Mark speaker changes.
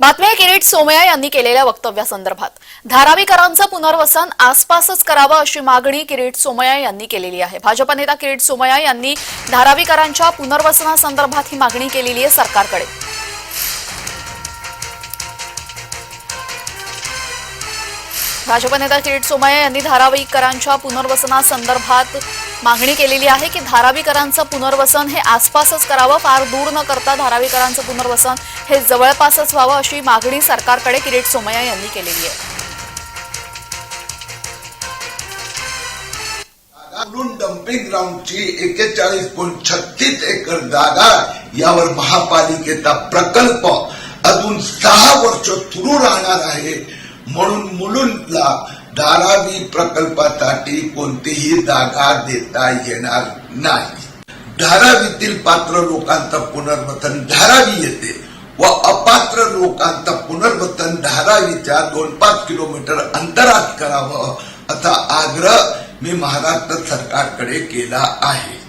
Speaker 1: बातमी किरीट सोमया यांनी केलेल्या वक्तव्यासंदर्भात. धारावीकरांचं पुनर्वसन आसपासच करावं अशी मागणी किरीट सोमया यांनी केलेली आहे. भाजप नेता किरीट सोमया यांनी धारावीकरांच्या पुनर्वसनासंदर्भात ही मागणी केलेली आहे सरकारकडे. भाजप नेता किरीट सोमय्या यांनी धारावीकरांच्या पुनर्वसनासंदर्भात मागणी केलेली आहे की धारावीकरांचं पुनर्वसन हे आसपासच करावं फार दूर न करता धारावीकरांचं पुनर्वसन हे जवळपासच व्हावं अशी मागणी सरकारकडे किरीट सोमय्या यांनी केलेली आहे.
Speaker 2: डम्पिंग ग्राउंडची एकेचाळीस पॉईंट छत्तीस एकर जागा यावर महापालिकेचा प्रकल्प अजून सहा वर्ष सुरू राहणार आहे. म्हणून मुलुंडला धारावी प्रकल्पासाठी कोणतीही जागा देता येणार नाही. धारावीतील पात्र लोकांचं पुनर्वसन धारावी येते व अपात्र लोकांचं पुनर्वसन धारावीच्या दोन पाच किलोमीटर अंतरात करावं असा आग्रह मी महाराष्ट्र सरकारकडे केला आहे.